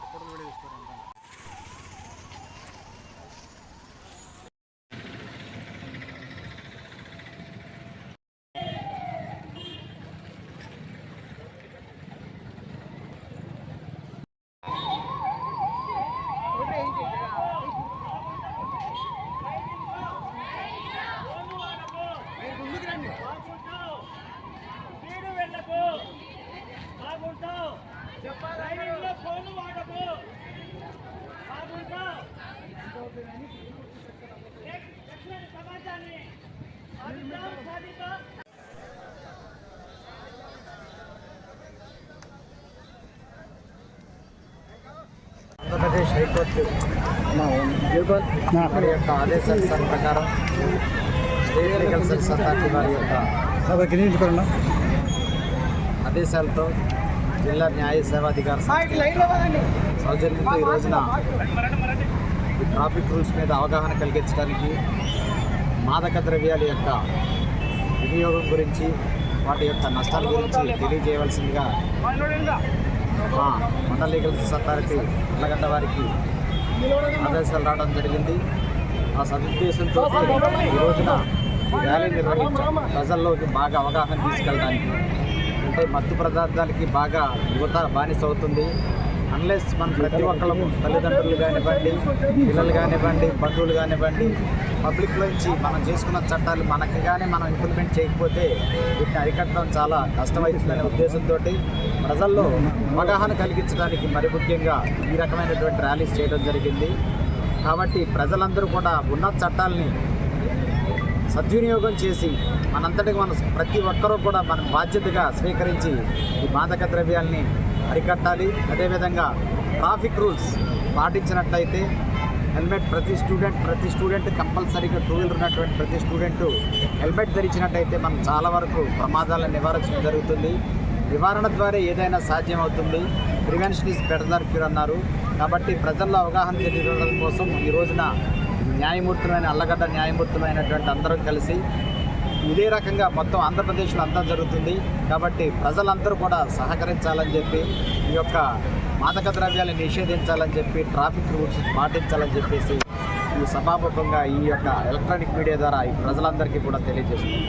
తీసుకోరు ఫోటోలు కూడా చెప్పాలి? ఆంధ్రప్రదేశ్ హైకోర్టు యూగల్ వారి యొక్క ఆదేశానుసారం ప్రకారం స్టేట్ లీగల్ సెల్స్ అథారిటీ వారి యొక్క ఆదేశాలతో జిల్లా న్యాయ సేవాధికార సౌజన్యంతో ఈ రోజున ఈ ట్రాఫిక్ రూల్స్ మీద అవగాహన కలిగించడానికి మాదక ద్రవ్యాల యొక్క వినియోగం గురించి వాటి యొక్క నష్టాల గురించి తెలియజేయవలసిందిగా మా మండల లీగల్ అథారిటీ అల్లగడ్డ వారికి ఆదేశాలు రావడం జరిగింది. ఆ సదుద్దేశంతో ఈ రోజున ర్యాలీ నిర్వహించాం ప్రజల్లోకి బాగా అవగాహన తీసుకెళ్ళడానికి అంటే మత్తు పదార్థాలకి బాగా యువత బానిస అవుతుంది. అన్లెస్ మన ప్రతి ఒక్కళ్ళము తల్లిదండ్రులు కానివ్వండి పిల్లలు కానివ్వండి బంధువులు కానివ్వండి పబ్లిక్ నుంచి మనం చేసుకున్న చట్టాలు మనకి కానీ మనం ఇంప్లిమెంట్ చేయకపోతే వీటిని అరికట్టడం చాలా కష్టమవుతుందనే ఉద్దేశంతో ప్రజల్లో అవగాహన కలిగించడానికి మరి ముఖ్యంగా ఈ రకమైనటువంటి ర్యాలీస్ చేయడం జరిగింది. కాబట్టి ప్రజలందరూ కూడా ఉన్న చట్టాలని సద్వినియోగం చేసి మనంతటికి మన ప్రతి ఒక్కరూ కూడా మన బాధ్యతగా స్వీకరించి ఈ మాదక ద్రవ్యాల్ని అరికట్టాలి. అదేవిధంగా ట్రాఫిక్ రూల్స్ పాటించినట్లయితే హెల్మెట్ ప్రతి స్టూడెంట్ ప్రతి స్టూడెంట్ కంపల్సరీగా టూ వీలర్ ఉన్నటువంటి ప్రతి స్టూడెంట్ హెల్మెట్ ధరించినట్టయితే మనం చాలా వరకు ప్రమాదాలను నివారించడం జరుగుతుంది. నివారణ ద్వారా ఏదైనా సాధ్యమవుతుంది. Prevention is better than cure అన్నారు. కాబట్టి ప్రజల్లో అవగాహన తెలియడం కోసం ఈ రోజున న్యాయమూర్తులైన అల్లగడ్డ న్యాయమూర్తులైనటువంటి అందరం కలిసి ఇదే రకంగా మొత్తం ఆంధ్రప్రదేశ్లో అంతా జరుగుతుంది. కాబట్టి ప్రజలందరూ కూడా సహకరించాలని చెప్పి ఈ యొక్క మాదక ద్రవ్యాలను నిషేధించాలని చెప్పి ట్రాఫిక్ రూల్స్ పాటించాలని చెప్పేసి ఈ సభాముఖంగా ఈ యొక్క ఎలక్ట్రానిక్ మీడియా ద్వారా ఈ ప్రజలందరికీ కూడా తెలియజేస్తుంది